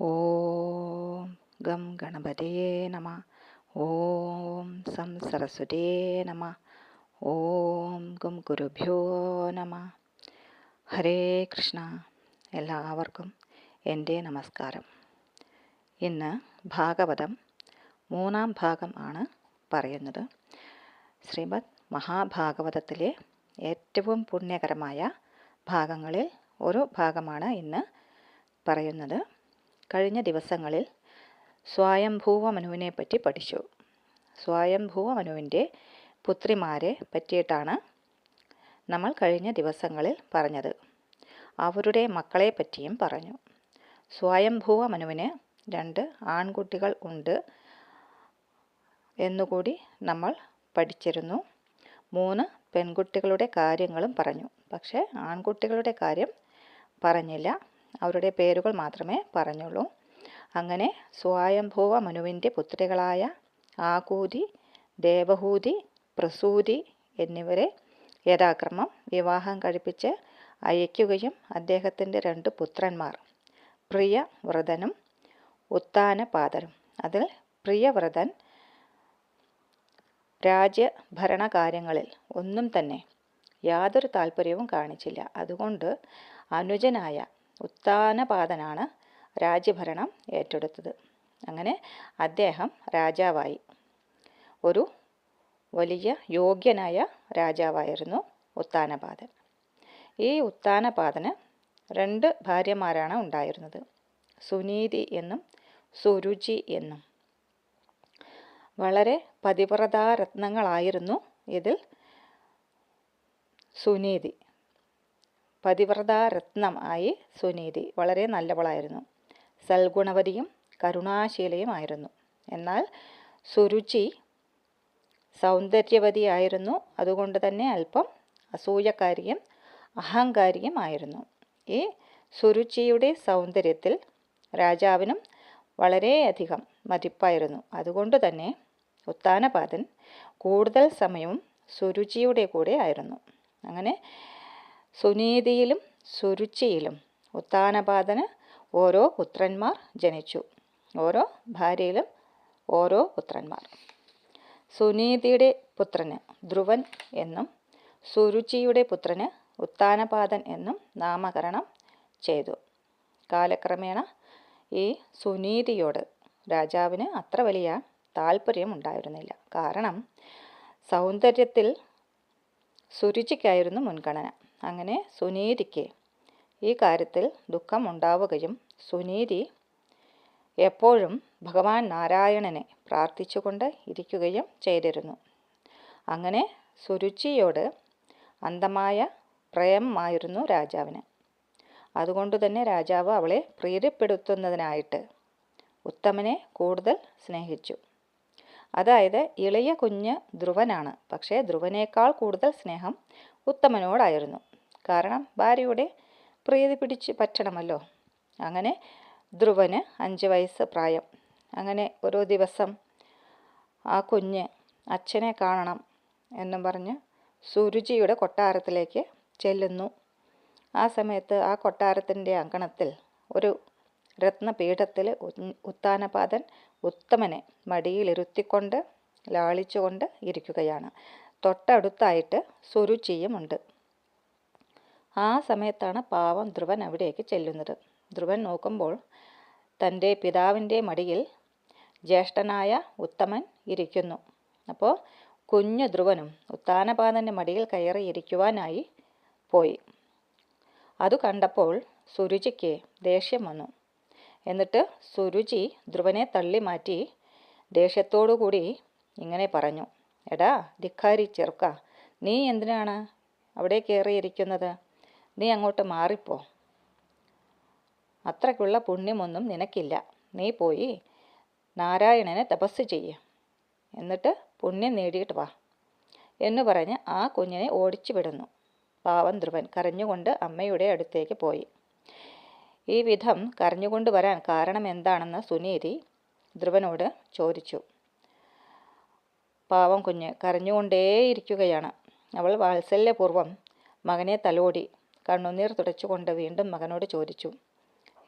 ഓം gum ഗണപതയേ നമ. ഓം some സരസ്വതേ നമ. ഓം gum ഗുരുഭ്യോ നമ. ഹരേ കൃഷ്ണ. എല്ലാവർക്കും എന്റെ നമസ്കാരം. ഇന്ന് ഭാഗവതം മൂന്നാം ഭാഗം ആണ് പറയുന്നത്. ശ്രീമദ് മഹാഭാഗവതത്തിലെ ഏറ്റവും പുണ്യകരമായ ഭാഗങ്ങളിൽ ഒരു ഭാഗമാണ് ഇന്ന് പറയുന്നത്. കഴിഞ്ഞ ദിവസങ്ങളിൽ സ്വയംഭൂവ മനുവിനെ പറ്റി പഠിച്ചു. സ്വയംഭൂവ മനുവിന്റെ പുത്രിമാരെ പറ്റിയിട്ടാണ് നമ്മൾ കഴിഞ്ഞ ദിവസങ്ങളിൽ പറഞ്ഞത്. അവരുടെ മക്കളെ പറ്റിയും പറഞ്ഞു. സ്വയംഭൂവ മനുവിന് രണ്ട് ആൺകുട്ടികൾ ഉണ്ട് എന്നുകൂടി നമ്മൾ പഠിച്ചിരുന്നു. മൂന്ന് പെൺകുട്ടികളുടെ കാര്യങ്ങളും പറഞ്ഞു. പക്ഷേ ആൺകുട്ടികളുടെ കാര്യം പറഞ്ഞില്ല. അവരുടെ പേരുകൾ മാത്രമേ പറഞ്ഞുള്ളൂ. അങ്ങനെ സ്വായംഭൂവ മനുവിന്റെ പുത്രികളായ ആകൂതി ദേവഹൂതി പ്രസൂതി എന്നിവരെ യഥാക്രമം വിവാഹം കഴിപ്പിച്ച് അയക്കുകയും അദ്ദേഹത്തിന്റെ രണ്ട് പുത്രന്മാർ പ്രിയവ്രതനും ഉത്താനപാതരും അതിൽ പ്രിയവ്രതൻ രാജ്യഭരണകാര്യങ്ങളിൽ ഒന്നും തന്നെ യാതൊരു താല്പര്യവും കാണിച്ചില്ല. അതുകൊണ്ട് അനുജനായ ഉത്താനപാതനാണ് രാജ്യഭരണം ഏറ്റെടുത്തത്. അങ്ങനെ അദ്ദേഹം രാജാവായി. ഒരു വലിയ യോഗ്യനായ രാജാവായിരുന്നു ഉത്താനപാതൻ ഈ ഉത്താനപാതന് രണ്ട് ഭാര്യമാരാണ് ഉണ്ടായിരുന്നത്. സുനീതി എന്നും സുരുചി എന്നും. വളരെ പതിവ്രതാരത്നങ്ങളായിരുന്നു ഇതിൽ സുനീതി. പതിവ്രതാരത്നം ആയി സുനീതി വളരെ നല്ലവളായിരുന്നു. സൽഗുണവതിയും കരുണാശീലയുമായിരുന്നു. എന്നാൽ സുരുചി സൗന്ദര്യവതി ആയിരുന്നു അതുകൊണ്ട് തന്നെ അല്പം അസൂയക്കാരിയും അഹങ്കാരിയും ആയിരുന്നു. ഈ സുരുചിയുടെ സൗന്ദര്യത്തിൽ രാജാവിനും വളരെയധികം മതിപ്പായിരുന്നു. അതുകൊണ്ട് തന്നെ ഉത്താനപാദൻ കൂടുതൽ സമയവും സുരുചിയുടെ കൂടെ ആയിരുന്നു. അങ്ങനെ സുനീതിയിലും സുരുചിയിലും ഉത്താനപാതന് ഓരോ പുത്രന്മാർ ജനിച്ചു. ഓരോ ഭാര്യയിലും ഓരോ പുത്രന്മാർ. സുനീതിയുടെ പുത്രന് ധ്രുവൻ എന്നും സുരുചിയുടെ പുത്രന് ഉത്താനപാതൻ എന്നും നാമകരണം ചെയ്തു. കാലക്രമേണ ഈ സുനീതിയോട് രാജാവിന് അത്ര വലിയ താല്പര്യം ഉണ്ടായിരുന്നില്ല. കാരണം സൗന്ദര്യത്തിൽ സുരുചിക്കായിരുന്നു മുൻഗണന. അങ്ങനെ സുനീതിക്ക് ഈ കാര്യത്തിൽ ദുഃഖമുണ്ടാവുകയും സുനീതി എപ്പോഴും ഭഗവാൻ നാരായണനെ പ്രാർത്ഥിച്ചുകൊണ്ട് ഇരിക്കുകയും ചെയ്തിരുന്നു. അങ്ങനെ സുരുചിയോട് അന്തമായ പ്രേമമായിരുന്നു രാജാവിന്. അതുകൊണ്ട് തന്നെ രാജാവ് അവളെ പ്രീതിപ്പെടുത്തുന്നതിനായിട്ട് ഉത്തമനെ കൂടുതൽ സ്നേഹിച്ചു. അതായത് ഇളയ കുഞ്ഞ് ധ്രുവനാണ്. പക്ഷേ ധ്രുവനേക്കാൾ കൂടുതൽ സ്നേഹം ഉത്തമനോടായിരുന്നു. കാരണം ഭാര്യയുടെ പ്രീതി പിടിച്ച് പറ്റണമല്ലോ. അങ്ങനെ ധ്രുവന് അഞ്ച് വയസ്സ് പ്രായം. അങ്ങനെ ഓരോ ദിവസം ആ കുഞ്ഞ് അച്ഛനെ കാണണം എന്നും പറഞ്ഞ് സുരുചിയുടെ കൊട്ടാരത്തിലേക്ക് ചെല്ലുന്നു. ആ സമയത്ത് ആ കൊട്ടാരത്തിന്റെ അങ്കണത്തിൽ ഒരു രത്നപീഠത്തിൽ ഉത്താനപാതൻ ഉത്തമനെ മടിയിലിരുത്തിക്കൊണ്ട് ലാളിച്ചുകൊണ്ട് ഇരിക്കുകയാണ്. തൊട്ടടുത്തായിട്ട് സുരുചിയുമുണ്ട് ആ സമയത്താണ് പാവം ധ്രുവൻ അവിടേക്ക് ചെല്ലുന്നത്. ധ്രുവൻ നോക്കുമ്പോൾ തന്റെ പിതാവിന്റെ മടിയിൽ ജ്യേഷ്ഠനായ ഉത്തമൻ ഇരിക്കുന്നു. അപ്പോൾ കുഞ്ഞു ധ്രുവനും ഉത്താനപാതന്റെ മടിയിൽ കയറി ഇരിക്കുവാനായി പോയി. അത് കണ്ടപ്പോൾ സുരുചിക്ക് ദേഷ്യം വന്നു. എന്നിട്ട് സുരുചി ധ്രുവനെ തള്ളി മാറ്റി ദേഷ്യത്തോടുകൂടി ഇങ്ങനെ പറഞ്ഞു. എടാ ധിക്കാരി ചെറുക്ക നീ എന്തിനാണ് അവിടെ കയറിയിരിക്കുന്നത്? നീ അങ്ങോട്ട് മാറിപ്പോ. അത്രയ്ക്കുള്ള പുണ്യമൊന്നും നിനക്കില്ല. നീ പോയി നാരായണനെ തപസ് ചെയ്യ. എന്നിട്ട് പുണ്യം നേടിയിട്ട് വാ. എന്ന് പറഞ്ഞ് ആ കുഞ്ഞിനെ ഓടിച്ചു വിടുന്നു. പാവം ധ്രുവൻ കരഞ്ഞുകൊണ്ട് അമ്മയുടെ അടുത്തേക്ക് പോയി. ഈ വിധം കരഞ്ഞുകൊണ്ട് വരാൻ കാരണം എന്താണെന്ന് സുനീതി ധ്രുവനോട് ചോദിച്ചു. പാവം കുഞ്ഞ് കരഞ്ഞുകൊണ്ടേയിരിക്കുകയാണ്. അവൾ വാത്സല്യപൂർവം മകനെ തലോടി കണ്ണുനീർ തുടച്ചുകൊണ്ട് വീണ്ടും മകനോട് ചോദിച്ചു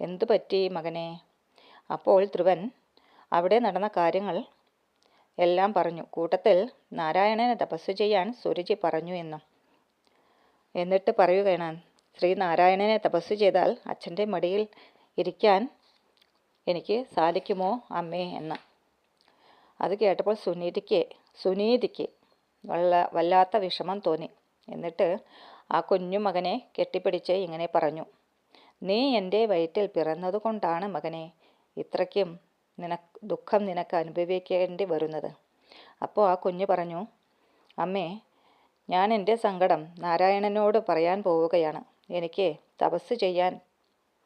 എന്തു പറ്റി മകനെ? അപ്പോൾ ധ്രുവൻ അവിടെ നടന്ന കാര്യങ്ങൾ എല്ലാം പറഞ്ഞു. കൂട്ടത്തിൽ നാരായണനെ തപസ് ചെയ്യാൻ സുരുചി പറഞ്ഞു എന്നും. എന്നിട്ട് പറയുകയാണ് ശ്രീനാരായണനെ തപസ് ചെയ്താൽ അച്ഛന്റെ മടിയിൽ ഇരിക്കാൻ എനിക്ക് സാധിക്കുമോ അമ്മേ എന്ന്. അത് കേട്ടപ്പോൾ സുനീതിക്ക് സുനീതിക്ക് വല്ല വല്ലാത്ത വിഷമം തോന്നി. എന്നിട്ട് ആ കുഞ്ഞു മകനെ കെട്ടിപ്പിടിച്ച് ഇങ്ങനെ പറഞ്ഞു നീ എന്റെ വയറ്റിൽ പിറന്നതുകൊണ്ടാണ് മകനെ ഇത്രയ്ക്കും നിനക്ക് ദുഃഖം നിനക്ക് അനുഭവിക്കേണ്ടി വരുന്നത്. അപ്പോൾ ആ കുഞ്ഞ് പറഞ്ഞു അമ്മേ ഞാൻ എന്റെ സങ്കടം നാരായണനോട് പറയാൻ പോവുകയാണ്. എനിക്ക് തപസ് ചെയ്യാൻ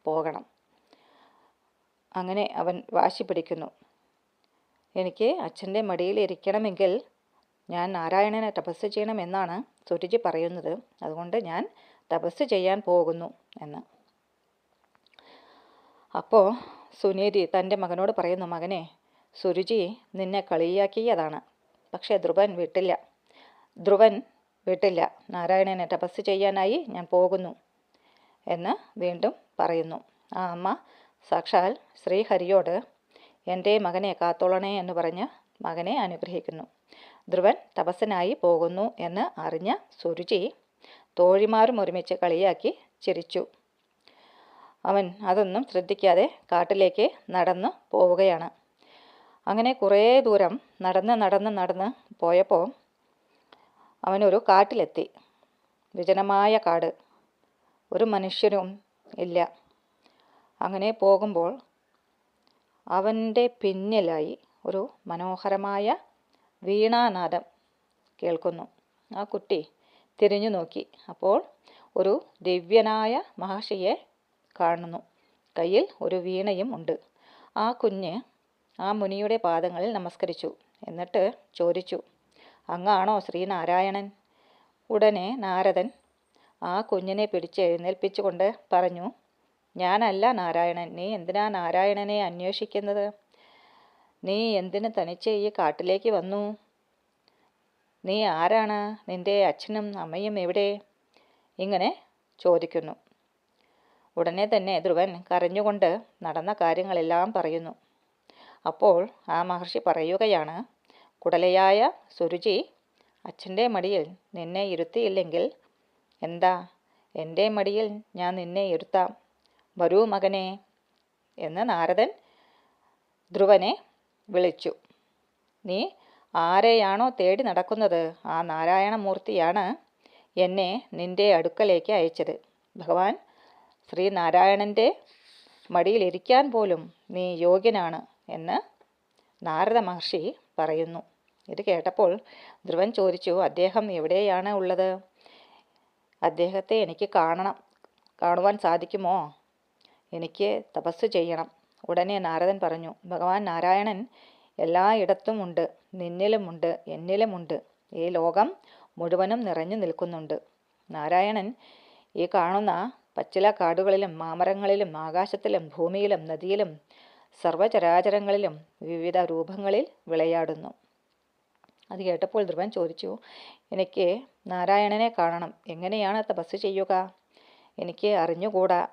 പോകണം. അങ്ങനെ അവൻ വാശി പിടിക്കുന്നു. എനിക്ക് അച്ഛന്റെ മടിയിൽ ഇരിക്കണമെങ്കിൽ ഞാൻ നാരായണനെ തപസ് ചെയ്യണമെന്നാണ് സുരുചി പറയുന്നത്. അതുകൊണ്ട് ഞാൻ തപസ് ചെയ്യാൻ പോകുന്നു എന്ന്. അപ്പോൾ സുനീതി തന്റെ മകനോട് പറയുന്നു മകനെ സുരുചി നിന്നെ കളിയാക്കിയതാണ്. പക്ഷേ ധ്രുവൻ വിട്ടില്ല. ധ്രുവൻ വിട്ടില്ല. നാരായണനെ തപസ് ചെയ്യാനായി ഞാൻ പോകുന്നു എന്ന് വീണ്ടും പറയുന്നു. ആ അമ്മ സാക്ഷാൽ ശ്രീഹരിയോട് എന്റെ മകനെ കാത്തോളണേ എന്ന് പറഞ്ഞ് മകനെ അനുഗ്രഹിക്കുന്നു. ധ്രുവൻ തപസ്സനായി പോകുന്നു എന്ന് അറിഞ്ഞ സുരുചി തോഴിമാരും ഒരുമിച്ച് കളിയാക്കി ചിരിച്ചു. അവൻ അതൊന്നും ശ്രദ്ധിക്കാതെ കാട്ടിലേക്ക് നടന്നു പോവുകയാണ്. അങ്ങനെ കുറേ ദൂരം നടന്ന് നടന്ന് നടന്ന് പോയപ്പോൾ അവനൊരു കാട്ടിലെത്തി. വിജനമായ കാട്. ഒരു മനുഷ്യരും ഇല്ല. അങ്ങനെ പോകുമ്പോൾ അവന്റെ പിന്നിലായി ഒരു മനോഹരമായ വീണാനാദം കേൾക്കുന്നു. ആ കുട്ടി തിരിഞ്ഞു നോക്കി. അപ്പോൾ ഒരു ദിവ്യനായ മഹർഷിയെ കാണുന്നു. കയ്യിൽ ഒരു വീണയും ഉണ്ട്. ആ കുഞ്ഞ് ആ മുനിയുടെ പാദങ്ങളിൽ നമസ്കരിച്ചു. എന്നിട്ട് ചോദിച്ചു അങ്ങാണോ ശ്രീനാരായണൻ? ഉടനെ നാരദൻ ആ കുഞ്ഞിനെ പിടിച്ച് എഴുന്നേൽപ്പിച്ചുകൊണ്ട് പറഞ്ഞു ഞാനല്ല നാരായണൻ. നീ എന്തിനാ നാരായണനെ അന്വേഷിക്കുന്നത്? നീ എന്തിന് തനിച്ച് ഈ കാട്ടിലേക്ക് വന്നു? നീ ആരാണ്? നിന്റെ അച്ഛനും അമ്മയും എവിടെ? ഇങ്ങനെ ചോദിക്കുന്നു. ഉടനെ തന്നെ ധ്രുവൻ കരഞ്ഞുകൊണ്ട് നടന്ന കാര്യങ്ങളെല്ലാം പറയുന്നു. അപ്പോൾ ആ മഹർഷി പറയുകയാണ് കുടലയായ സുരുചി അച്ഛന്റെ മടിയിൽ നിന്നെ ഇരുത്തിയില്ലെങ്കിൽ എന്താ? എന്റെ മടിയിൽ ഞാൻ നിന്നെ ഇരുത്താം. വരൂ മകനെ എന്ന് നാരദൻ ധ്രുവനെ വിളിച്ചു. നീ ആരെയാണോ തേടി നടക്കുന്നത്? ആ നാരായണമൂർത്തിയാണ് എന്നെ നിന്റെ അടുക്കലേക്ക് അയച്ചത്. ഭഗവാൻ ശ്രീനാരായണന്റെ മടിയിലിരിക്കാൻ പോലും നീ യോഗ്യനാണ് എന്ന് നാരദ മഹർഷി പറയുന്നു. ഇത് കേട്ടപ്പോൾ ധ്രുവൻ ചോദിച്ചു അദ്ദേഹം എവിടെയാണ് ഉള്ളത്? അദ്ദേഹത്തെ എനിക്ക് കാണണം കാണുവാൻ സാധിക്കുമോ? എനിക്ക് തപസ് ചെയ്യണം. ഉടനെ നാരദൻ പറഞ്ഞു ഭഗവാൻ നാരായണൻ എല്ലായിടത്തും ഉണ്ട് നിന്നിലുമുണ്ട് എന്നിലുമുണ്ട് ഈ ലോകം മുഴുവനും നിറഞ്ഞു നിൽക്കുന്നുണ്ട്. നാരായണൻ ഈ കാണുന്ന പച്ചില കാടുകളിലും മാമരങ്ങളിലും ആകാശത്തിലും ഭൂമിയിലും നദിയിലും സർവചരാചരങ്ങളിലും വിവിധ രൂപങ്ങളിൽ വിളയാടുന്നു. അത് കേട്ടപ്പോൾ ധ്രുവൻ ചോദിച്ചു എനിക്ക് നാരായണനെ കാണണം. എങ്ങനെയാണ് തപസ് ചെയ്യുക? എനിക്ക് അറിഞ്ഞുകൂടാ.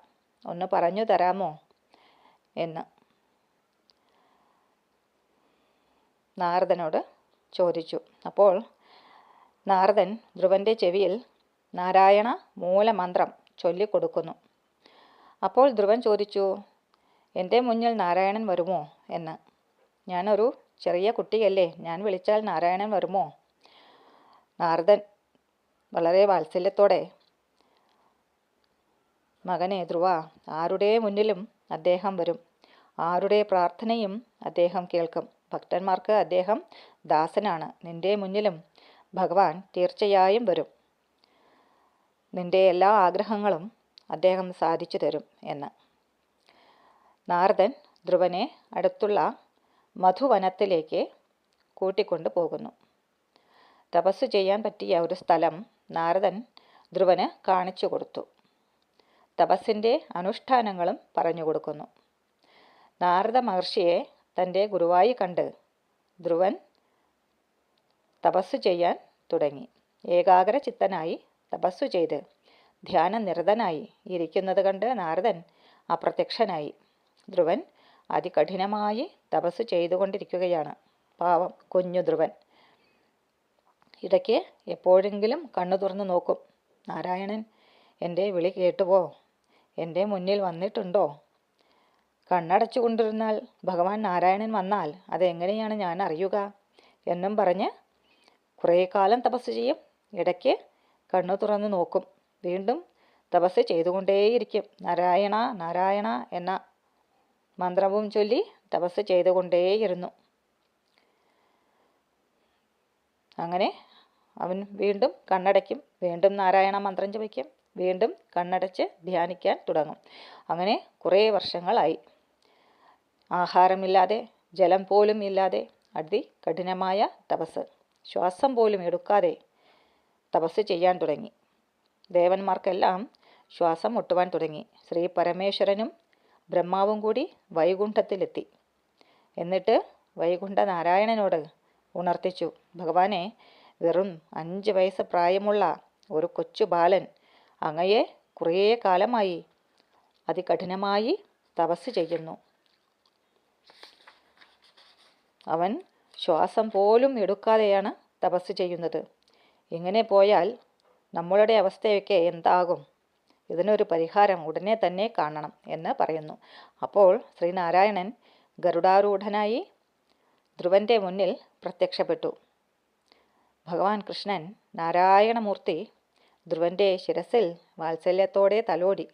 ഒന്ന് പറഞ്ഞു തരാമോ? എന്ന്. നാരദനോട് ചോദിച്ചു. അപ്പോൾ നാരദൻ ധ്രുവന്റെ ചെവിയിൽ നാരായണ മൂലമന്ത്രം ചൊല്ലിക്കൊടുക്കുന്നു. അപ്പോൾ ധ്രുവൻ ചോദിച്ചു എന്റെ മുന്നിൽ നാരായണൻ വരുമോ? എന്ന്. ഞാനൊരു ചെറിയ കുട്ടിയല്ലേ. ഞാൻ വിളിച്ചാൽ നാരായണൻ വരുമോ? നാരദൻ വളരെ വാത്സല്യത്തോടെ മകനെ ധ്രുവ ആരുടെ മുന്നിലും അദ്ദേഹം വരും? ആരുടെ പ്രാർത്ഥനയും അദ്ദേഹം കേൾക്കും. ഭക്തന്മാർക്ക് അദ്ദേഹം ദാസനാണ്. നിന്റെ മുന്നിലും ഭഗവാൻ തീർച്ചയായും വരും. നിന്റെ എല്ലാ ആഗ്രഹങ്ങളും അദ്ദേഹം സാധിച്ചു തരും എന്ന്. നാരദൻ ധ്രുവനെ അടുത്തുള്ള മധുവനത്തിലേക്ക് കൂട്ടിക്കൊണ്ടു പോകുന്നു. തപസ് ചെയ്യാൻ പറ്റിയ ഒരു സ്ഥലം നാരദൻ ധ്രുവന് കാണിച്ചു കൊടുത്തു. തപസ്സിന്റെ അനുഷ്ഠാനങ്ങളും പറഞ്ഞു കൊടുക്കുന്നു. നാരദ മഹർഷിയെ തന്റെ ഗുരുവായി കണ്ട് ധ്രുവൻ തപസ്സു ചെയ്യാൻ തുടങ്ങി. ഏകാഗ്ര ചിത്തനായി തപസ്സു ചെയ്ത് ധ്യാന നിരതനായി ഇരിക്കുന്നത് കണ്ട് നാരദൻ അപ്രത്യക്ഷനായി. ധ്രുവൻ അതികഠിനമായി തപസ് ചെയ്തുകൊണ്ടിരിക്കുകയാണ്. പാവം കുഞ്ഞു ധ്രുവൻ. ഇടയ്ക്ക് എപ്പോഴെങ്കിലും കണ്ണു തുറന്നു നോക്കും. നാരായണൻ എന്റെ വിളി കേട്ടുവോ? എന്റെ മുന്നിൽ വന്നിട്ടുണ്ടോ? കണ്ണടച്ചു കൊണ്ടിരുന്നാൽ ഭഗവാൻ നാരായണൻ വന്നാൽ അതെങ്ങനെയാണ് ഞാൻ അറിയുക? എന്നും പറഞ്ഞ് കുറേ കാലം തപസ് ചെയ്യും. ഇടയ്ക്ക് കണ്ണു തുറന്ന് നോക്കും. വീണ്ടും തപസ് ചെയ്തുകൊണ്ടേയിരിക്കും. നാരായണ നാരായണ എന്ന മന്ത്രവും ചൊല്ലി തപസ് ചെയ്തുകൊണ്ടേയിരുന്നു. അങ്ങനെ അവൻ വീണ്ടും കണ്ണടയ്ക്കും. വീണ്ടും നാരായണ മന്ത്രം ജപിക്കും വീണ്ടും കണ്ണടച്ച് ധ്യാനിക്കാൻ തുടങ്ങും. അങ്ങനെ കുറേ വർഷങ്ങളായി. ആഹാരമില്ലാതെ ജലം പോലും ഇല്ലാതെ അതി കഠിനമായ തപസ്. ശ്വാസം പോലും എടുക്കാതെ തപസ് ചെയ്യാൻ തുടങ്ങി. ദേവന്മാർക്കെല്ലാം ശ്വാസം മുട്ടുവാൻ തുടങ്ങി. ശ്രീ പരമേശ്വരനും ബ്രഹ്മാവും കൂടി വൈകുണ്ഠത്തിലെത്തി. എന്നിട്ട് വൈകുണ്ഠ നാരായണനോട് ഉണർത്തിച്ചു ഭഗവാനെ വെറും അഞ്ച് വയസ്സ് പ്രായമുള്ള ഒരു കൊച്ചു ബാലൻ അങ്ങയെ കുറേ കാലമായി അതികഠിനമായി തപസ് ചെയ്യുന്നു. അവൻ ശ്വാസം പോലും എടുക്കാതെയാണ് തപസ് ചെയ്യുന്നത്. ഇങ്ങനെ പോയാൽ നമ്മളുടെ അവസ്ഥയൊക്കെ എന്താകും? ഇതിനൊരു പരിഹാരം ഉടനെ തന്നെ കാണണം എന്ന് പറയുന്നു. അപ്പോൾ ശ്രീനാരായണൻ ഗരുഡാരൂഢനായി ധ്രുവന്റെ മുന്നിൽ പ്രത്യക്ഷപ്പെട്ടു. ഭഗവാൻ കൃഷ്ണൻ നാരായണമൂർത്തി ധ്രുവന്റെ ശിരസിൽ വാത്സല്യത്തോടെ തലോടി.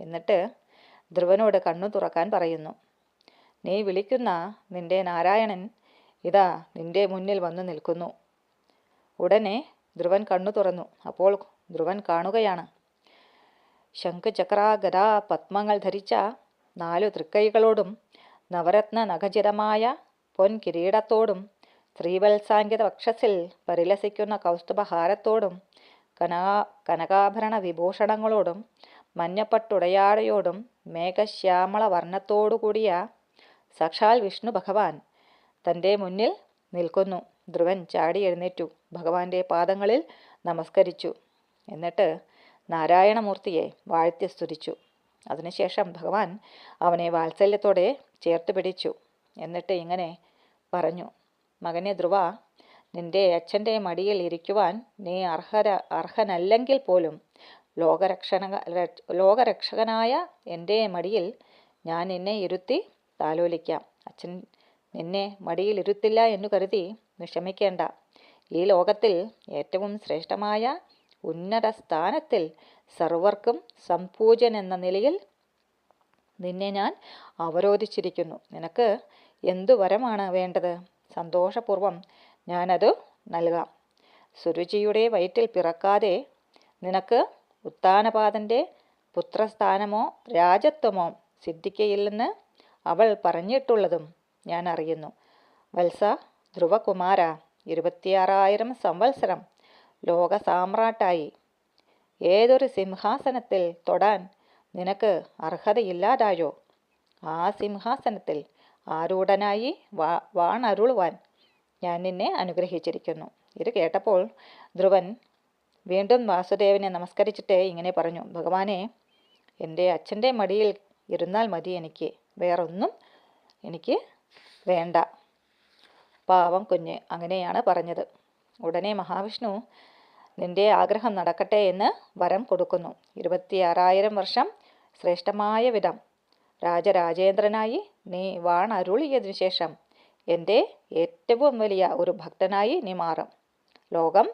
എന്നിട്ട് ധ്രുവനോട് കണ്ണു തുറക്കാൻ പറയുന്നു. നീ വിളിക്കുന്ന നിന്റെ നാരായണൻ ഇതാ നിന്റെ മുന്നിൽ വന്നു നിൽക്കുന്നു. ഉടനെ ധ്രുവൻ കണ്ണു തുറന്നു. അപ്പോൾ ധ്രുവൻ കാണുകയാണ്. ശംഖ് ചക്ര ഗദ പത്മങ്ങൾ ധരിച്ച നാലു തൃക്കൈകളോടും നവരത്ന നഖചിരമായ പൊൻ കിരീടത്തോടും ശ്രീവത്സാങ്കിത വക്ഷസിൽ പരിലസിക്കുന്ന കൗസ്തുഭഹാരത്തോടും കനാ കനകാഭരണ വിഭൂഷണങ്ങളോടും മഞ്ഞപ്പട്ടുടയാടയോടും മേഘശ്യാമള വർണത്തോടുകൂടിയ സാക്ഷാൽ വിഷ്ണു ഭഗവാൻ. തന്റെ മുന്നിൽ നിൽക്കുന്നു. ധ്രുവൻ ചാടി എഴുന്നേറ്റു. ഭഗവാന്റെ പാദങ്ങളിൽ നമസ്കരിച്ചു. എന്നിട്ട് നാരായണമൂർത്തിയെ വാഴ്ത്തി സ്തുതിച്ചു. അതിനുശേഷം ഭഗവാൻ അവനെ വാത്സല്യത്തോടെ ചേർത്ത് പിടിച്ചു. എന്നിട്ട് ഇങ്ങനെ പറഞ്ഞു. മകനെ ധ്രുവ നിന്റെ അച്ഛന്റെ മടിയിൽ ഇരിക്കുവാൻ നീ അർഹര അർഹനല്ലെങ്കിൽ പോലും ലോകരക്ഷണ ലോകരക്ഷകനായ എന്റെ മടിയിൽ ഞാൻ നിന്നെ ഇരുത്തി താലോലിക്കാം. അച്ഛൻ നിന്നെ മടിയിൽ ഇരുത്തില്ല എന്നു കരുതി വിഷമിക്കേണ്ട. ഈ ലോകത്തിൽ ഏറ്റവും ശ്രേഷ്ഠമായ ഉന്നത സ്ഥാനത്തിൽ സർവർക്കും സംപൂജൻ എന്ന നിലയിൽ നിന്നെ ഞാൻ അവരോധിച്ചിരിക്കുന്നു. നിനക്ക് എന്തു വരമാണ് വേണ്ടത്? സന്തോഷപൂർവം ഞാനത് നൽകാം. സുരുചിയുടെ വയറ്റിൽ പിറക്കാതെ നിനക്ക് ഉത്താനപാതന്റെ പുത്രസ്ഥാനമോ രാജത്വമോ സിദ്ധിക്കയില്ലെന്ന് അവൾ പറഞ്ഞിട്ടുള്ളതും ഞാൻ അറിയുന്നു. വത്സ ധ്രുവകുമാര ഇരുപത്തിയാറായിരം സംവത്സരം ലോക സാമ്രാട്ടായി. ഏതൊരു സിംഹാസനത്തിൽ തൊടാൻ നിനക്ക് അർഹതയില്ലാതായോ? ആ സിംഹാസനത്തിൽ ആരൂഢനായി വാ വാണരുളുവാൻ ഞാൻ നിന്നെ അനുഗ്രഹിച്ചിരിക്കുന്നു. ഇത് കേട്ടപ്പോൾ ധ്രുവൻ വീണ്ടും വാസുദേവനെ നമസ്കരിച്ചിട്ട് ഇങ്ങനെ പറഞ്ഞു ഭഗവാനെ എന്റെ അച്ഛന്റെ മടിയിൽ ഇരുന്നാൽ മതി എനിക്ക്. വേറൊന്നും എനിക്ക് വേണ്ട. പാവം കുഞ്ഞ് അങ്ങനെയാണ് പറഞ്ഞത്. ഉടനെ മഹാവിഷ്ണു നിന്റെ ആഗ്രഹം നടക്കട്ടെ എന്ന് വരം കൊടുക്കുന്നു. ഇരുപത്തിയാറായിരം വർഷം ശ്രേഷ്ഠമായ വിധം. രാജരാജേന്ദ്രനായി നീ വാണരുളിയതിനു ശേഷം എന്റെ ഏറ്റവും വലിയ ഒരു ഭക്തനായി നീ മാറും. ലോകം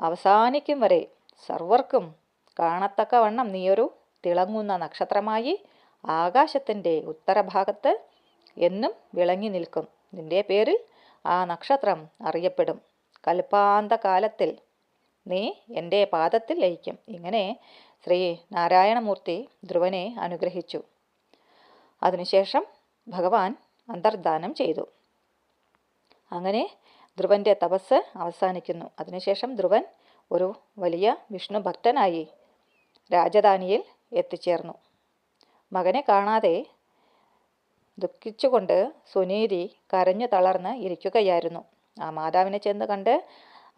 അവസാനിക്കും വരെ സർവർക്കും കാണത്തക്കവണ്ണം നീയൊരു തിളങ്ങുന്ന നക്ഷത്രമായി ആകാശത്തിന്റെ ഉത്തരഭാഗത്ത് എന്നും വിളങ്ങി നിൽക്കും. നിന്റെ പേരിൽ ആ നക്ഷത്രം അറിയപ്പെടും. കൽപ്പാന്ത കാലത്തിൽ നീ എന്റെ പാദത്തിൽ ലയിക്കും. ഇങ്ങനെ ശ്രീ നാരായണമൂർത്തി ധ്രുവനെ അനുഗ്രഹിച്ചു. അതിനുശേഷം ഭഗവാൻ അന്തർദാനം ചെയ്തു. അങ്ങനെ ധ്രുവന്റെ തപസ് അവസാനിക്കുന്നു. അതിനുശേഷം ധ്രുവൻ ഒരു വലിയ വിഷ്ണു ഭക്തനായി രാജധാനിയിൽ എത്തിച്ചേർന്നു. മകനെ കാണാതെ ദുഃഖിച്ചുകൊണ്ട് സുനീതി കരഞ്ഞു തളർന്ന് ഇരിക്കുകയായിരുന്നു. ആ മാതാവിനെ ചെന്ന് കണ്ട്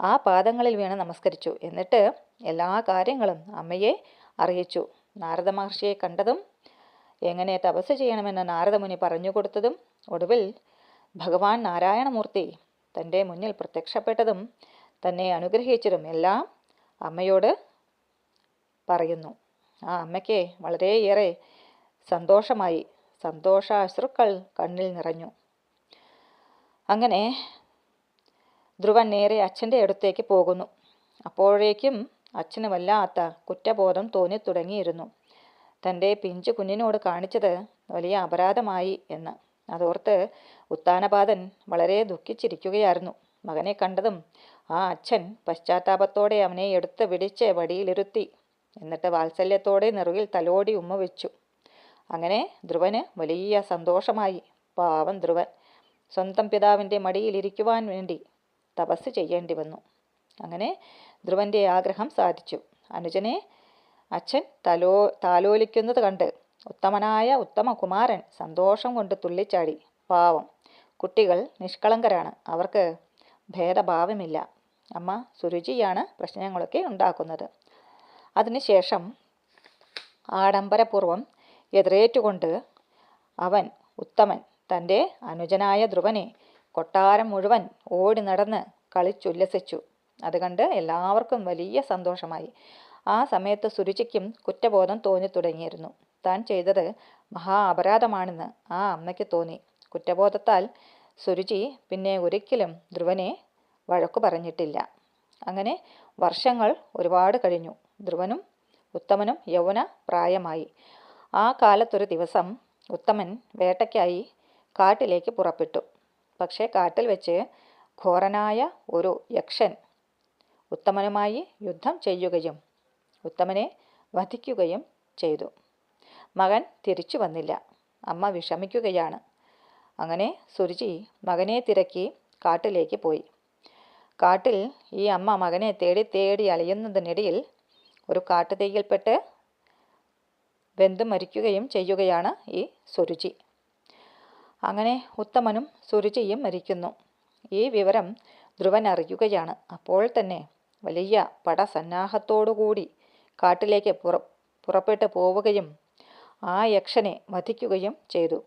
ആ പാദങ്ങളിൽ വീണ് നമസ്കരിച്ചു. എന്നിട്ട് എല്ലാ കാര്യങ്ങളും അമ്മയെ അറിയിച്ചു. നാരദ മഹർഷിയെ കണ്ടതും എങ്ങനെ തപസ് ചെയ്യണമെന്ന് നാരദമുനി പറഞ്ഞു കൊടുത്തതും ഒടുവിൽ ഭഗവാൻ നാരായണമൂർത്തി തന്റെ മുന്നിൽ പ്രത്യക്ഷപ്പെട്ടതും തന്നെ അനുഗ്രഹിച്ചതും എല്ലാം അമ്മയോട് പറയുന്നു. ആ അമ്മയ്ക്ക് വളരെയേറെ സന്തോഷമായി. സന്തോഷാശ്രുക്കൾ കണ്ണിൽ നിറഞ്ഞു. അങ്ങനെ ധ്രുവൻ നേരെ അച്ഛന്റെ അടുത്തേക്ക് പോകുന്നു. അപ്പോഴേക്കും അച്ഛന് വല്ലാത്ത കുറ്റബോധം തോന്നി തുടങ്ങിയിരുന്നു തന്റെ പിഞ്ചു കുഞ്ഞിനോട് കാണിച്ചത് വലിയ അപരാധമായി എന്ന്. അതോർത്ത് ഉത്താനപാതൻ വളരെ ദുഃഖിച്ചിരിക്കുകയായിരുന്നു. മകനെ കണ്ടതും ആ അച്ഛൻ പശ്ചാത്താപത്തോടെ അവനെ എടുത്ത് പിടിച്ച് വടിയിലിരുത്തി. എന്നിട്ട് വാത്സല്യത്തോടെ നെറുകിൽ തലോടി ഉമ്മ വെച്ചു. അങ്ങനെ ധ്രുവന് വലിയ സന്തോഷമായി. പാവം ധ്രുവൻ. സ്വന്തം പിതാവിന്റെ മടിയിലിരിക്കുവാൻ വേണ്ടി തപസ് ചെയ്യേണ്ടി വന്നു. അങ്ങനെ ധ്രുവന്റെ ആഗ്രഹം സാധിച്ചു. അനുജനെ അച്ഛൻ തലോ താലോലിക്കുന്നത് കണ്ട് ഉത്തമനായ ഉത്തമ കുമാരൻ സന്തോഷം കൊണ്ട് തുള്ളിച്ചാടി. പാവം. കുട്ടികൾ നിഷ്കളങ്കരാണ്. അവർക്ക് ഭേദഭാവമില്ല. അമ്മ സുരുചിയാണ് പ്രശ്നങ്ങളൊക്കെ ഉണ്ടാക്കുന്നത്. അതിനുശേഷം ആഡംബരപൂർവം എതിരേറ്റുകൊണ്ട് അവൻ ഉത്തമൻ തന്റെ അനുജനായ ധ്രുവനെ കൊട്ടാരം മുഴുവൻ ഓടി നടന്ന് കളിച്ചുല്ലസിച്ചു. അത് കണ്ട് എല്ലാവർക്കും വലിയ സന്തോഷമായി. ആ സമയത്ത് സുരുചിക്കും കുറ്റബോധം തോന്നി തുടങ്ങിയിരുന്നു താൻ ചെയ്തത് മഹാ അപരാധമാണെന്ന് ആ അമ്മയ്ക്ക് തോന്നി. കുറ്റബോധത്താൽ സുരുചി പിന്നെ ഒരിക്കലും ധ്രുവനെ വഴക്കു പറഞ്ഞിട്ടില്ല. അങ്ങനെ വർഷങ്ങൾ ഒരുപാട് കഴിഞ്ഞു. ധ്രുവനും ഉത്തമനും യൗവന പ്രായമായി. ആ കാലത്തൊരു ദിവസം ഉത്തമൻ വേട്ടയ്ക്കായി കാട്ടിലേക്ക് പുറപ്പെട്ടു. പക്ഷേ കാട്ടിൽ വെച്ച് ഘോരനായ ഒരു യക്ഷൻ ഉത്തമനുമായി യുദ്ധം ചെയ്യുകയും ഉത്തമനെ വധിക്കുകയും ചെയ്തു. മകൻ തിരിച്ചു വന്നില്ല. അമ്മ വിഷമിക്കുകയാണ്. അങ്ങനെ സുരുചി മകനെ തിരക്കി കാട്ടിലേക്ക് പോയി. കാട്ടിൽ ഈ അമ്മ മകനെ തേടി തേടി അലയുന്നതിനിടയിൽ ഒരു കാട്ടുതീയിൽപ്പെട്ട് വെന്ത് മരിക്കുകയും ചെയ്യുകയാണ് ഈ സുരുചി. അങ്ങനെ ഉത്തമനും സുരുചിയും മരിക്കുന്നു. ഈ വിവരം ധ്രുവൻ അറിയുകയാണ്. അപ്പോൾ തന്നെ വലിയ പടസന്നാഹത്തോടുകൂടി കാട്ടിലേക്ക് പുറ പുറപ്പെട്ടു പോവുകയും ആ യക്ഷനെ വധിക്കുകയും ചെയ്തു.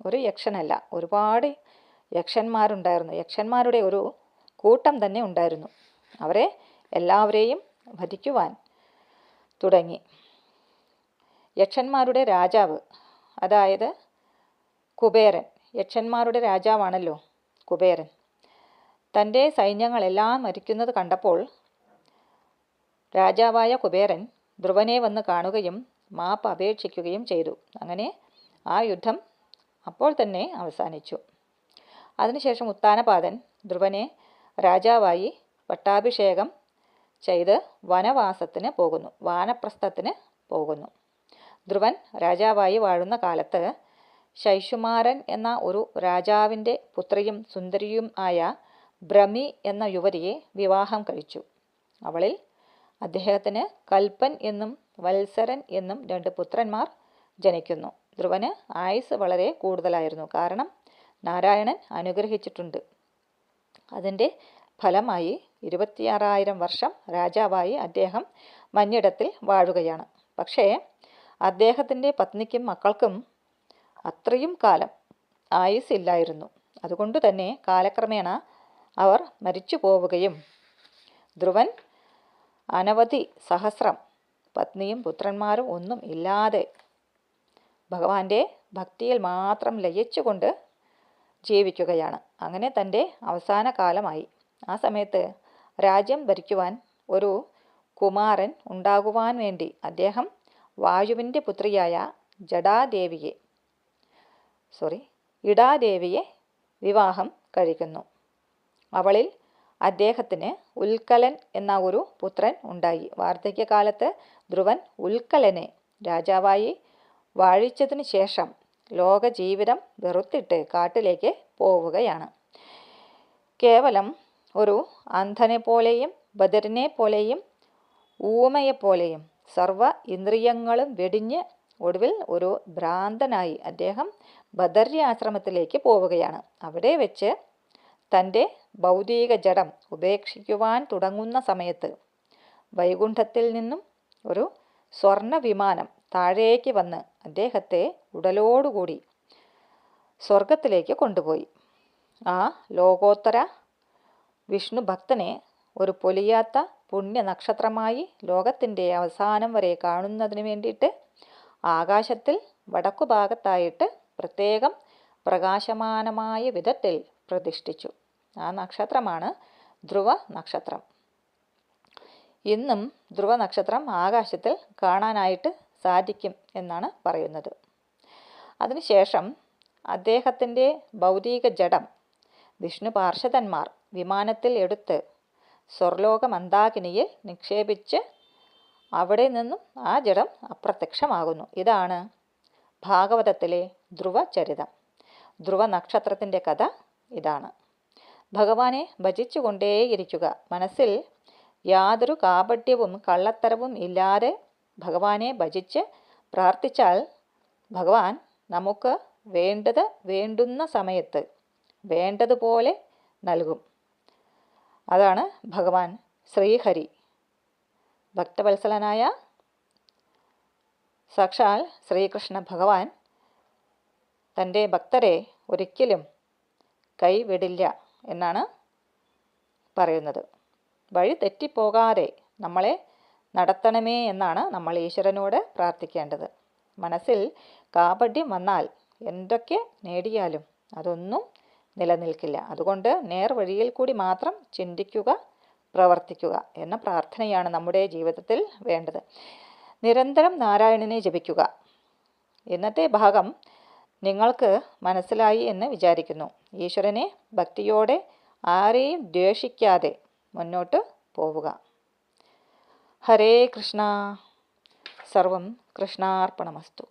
ഒരു യക്ഷനല്ല ഒരുപാട് യക്ഷന്മാരുണ്ടായിരുന്നു. യക്ഷന്മാരുടെ ഒരു കൂട്ടം തന്നെ ഉണ്ടായിരുന്നു. അവരെ എല്ലാവരെയും വധിക്കുവാൻ തുടങ്ങി. യക്ഷന്മാരുടെ രാജാവ് അതായത് കുബേരൻ. യക്ഷന്മാരുടെ രാജാവാണല്ലോ കുബേരൻ. തന്റെ സൈന്യങ്ങളെല്ലാം മരിക്കുന്നത് കണ്ടപ്പോൾ രാജാവായ കുബേരൻ ധ്രുവനെ വന്ന് കാണുകയും മാപ്പ് അപേക്ഷിക്കുകയും ചെയ്തു. അങ്ങനെ ആ യുദ്ധം അപ്പോൾ തന്നെ അവസാനിച്ചു. അതിനുശേഷം ഉത്താനപാദൻ ധ്രുവനെ രാജാവായി പട്ടാഭിഷേകം ചെയ്ത് വനവാസത്തിന് പോകുന്നു വാനപ്രസ്ഥത്തിന് പോകുന്നു. ധ്രുവൻ രാജാവായി വാഴുന്ന കാലത്ത് ശൈശുമാരൻ എന്ന ഒരു രാജാവിന്റെ പുത്രിയും സുന്ദരിയും ആയ ബ്രഹ്മി എന്ന യുവതിയെ വിവാഹം കഴിച്ചു. അവളിൽ അദ്ദേഹത്തിന് കൽപ്പൻ എന്നും വത്സരൻ എന്നും രണ്ട് പുത്രന്മാർ ജനിക്കുന്നു. ധ്രുവന് ആയുസ് വളരെ കൂടുതലായിരുന്നു. കാരണം നാരായണൻ അനുഗ്രഹിച്ചിട്ടുണ്ട്. അതിന്റെ ഫലമായി ഇരുപത്തിയാറായിരം വർഷം രാജാവായി അദ്ദേഹം മഞ്ഞിടത്തിൽ വാഴുകയാണ്. പക്ഷേ അദ്ദേഹത്തിന്റെ പത്നിക്കും മക്കൾക്കും അത്രയും കാലം ആയുസ്സില്ലായിരുന്നു. അതുകൊണ്ട് തന്നെ കാലക്രമേണ അവർ മരിച്ചു പോവുകയും ധ്രുവൻ അനവധി സഹസ്രം പത്നിയും പുത്രന്മാരും ഒന്നും ഇല്ലാതെ ഭഗവാന്റെ ഭക്തിയിൽ മാത്രം ലയിച്ചുകൊണ്ട് ജീവിക്കുകയാണ്. അങ്ങനെ തന്റെ അവസാന കാലമായി. ആ സമയത്ത് രാജ്യം ഭരിക്കുവാൻ ഒരു കുമാരൻ ഉണ്ടാകുവാൻ വേണ്ടി അദ്ദേഹം വായുവിന്റെ പുത്രിയായ ജഡാദേവിയെ സോറി ഇടാദേവിയെ വിവാഹം കഴിക്കുന്നു. അവളിൽ അദ്ദേഹത്തിന് ഉൽക്കലൻ എന്ന ഒരു പുത്രൻ ഉണ്ടായി. വാർദ്ധക്യകാലത്ത് ധ്രുവൻ ഉൽക്കലനെ രാജാവായി വാഴിച്ചതിന് ശേഷം ലോക ജീവിതം വെറുത്തിട്ട് കാട്ടിലേക്ക് പോവുകയാണ്. കേവലം ഒരു അന്ധനെ പോലെയും ബദറിനെ പോലെയും ഊമയെപ്പോലെയും സർവ ഇന്ദ്രിയങ്ങളും വെടിഞ്ഞ് ഒടുവിൽ ഒരു ഭ്രാന്തനായി അദ്ദേഹം ബദര്യാശ്രമത്തിലേക്ക് പോവുകയാണ്. അവിടെ വെച്ച് തന്റെ ഭൗതിക ജഡം ഉപേക്ഷിക്കുവാൻ തുടങ്ങുന്ന സമയത്ത് വൈകുണ്ഠത്തിൽ നിന്നും ഒരു സ്വർണ വിമാനം താഴേക്ക് വന്ന് അദ്ദേഹത്തെ ഉടലോടുകൂടി സ്വർഗത്തിലേക്ക് കൊണ്ടുപോയി. ആ ലോകോത്തര വിഷ്ണു ഭക്തനെ ഒരു പൊലിയാത്ത പുണ്യ നക്ഷത്രമായി ലോകത്തിന്റെ അവസാനം വരെ കാണുന്നതിന് വേണ്ടിയിട്ട് ആകാശത്തിൽ വടക്കു ഭാഗത്തായിട്ട് പ്രത്യേകം പ്രകാശമാനമായ വിധത്തിൽ പ്രതിഷ്ഠിച്ചു. ആ നക്ഷത്രമാണ് ധ്രുവ നക്ഷത്രം. ഇന്നും ധ്രുവ നക്ഷത്രം ആകാശത്തിൽ കാണാനായിട്ട് സാധിക്കും എന്നാണ് പറയുന്നത്. അതിനുശേഷം അദ്ദേഹത്തിന്റെ ഭൗതിക ജഡം വിഷ്ണു പാർഷദന്മാർ വിമാനത്തിൽ എടുത്ത് സ്വർലോക നിക്ഷേപിച്ച് അവിടെ നിന്നും ആ ജഡം അപ്രത്യക്ഷമാകുന്നു. ഇതാണ് ഭാഗവതത്തിലെ ധ്രുവചരിതം. ധ്രുവ നക്ഷത്രത്തിന്റെ കഥ ഇതാണ്. ഭഗവാനെ ഭജിച്ചുകൊണ്ടേയിരിക്കുക. മനസ്സിൽ യാതൊരു കാപട്യവും കള്ളത്തരവും ഇല്ലാതെ ഭഗവാനെ ഭജിച്ച് പ്രാർത്ഥിച്ചാൽ ഭഗവാൻ നമുക്ക് വേണ്ടത് വേണ്ടുന്ന സമയത്ത് വേണ്ടതുപോലെ നൽകും. അതാണ് ഭഗവാൻ ശ്രീഹരി. ഭക്തവത്സലനായ സാക്ഷാൽ ശ്രീകൃഷ്ണ ഭഗവാൻ തന്റെ ഭക്തരെ ഒരിക്കലും കൈവിടില്ല എന്നാണ് പറയുന്നത്. വഴി തെറ്റിപ്പോകാതെ നമ്മളെ നടത്തണമേ എന്നാണ് നമ്മൾ ഈശ്വരനോട് പ്രാർത്ഥിക്കേണ്ടത്. മനസ്സിൽ കാപഡ്യം വന്നാൽ എന്തൊക്കെ നേടിയാലും അതൊന്നും നിലനിൽക്കില്ല. അതുകൊണ്ട് നേർവഴിയിൽ കൂടി മാത്രം ചിന്തിക്കുക പ്രവർത്തിക്കുക എന്ന പ്രാർത്ഥനയാണ് നമ്മുടെ ജീവിതത്തിൽ വേണ്ടത്. നിരന്തരം നാരായണനെ ജപിക്കുക. ഇന്നത്തെ ഭാഗം നിങ്ങൾക്ക് മനസ്സിലായി എന്ന് വിചാരിക്കുന്നു. ഈശ്വരനെ ഭക്തിയോടെ ആരെയും ദ്വേഷിക്കാതെ മുന്നോട്ട് പോവുക. ഹരേ കൃഷ്ണ. സർവം കൃഷ്ണാർപ്പണമസ്തു.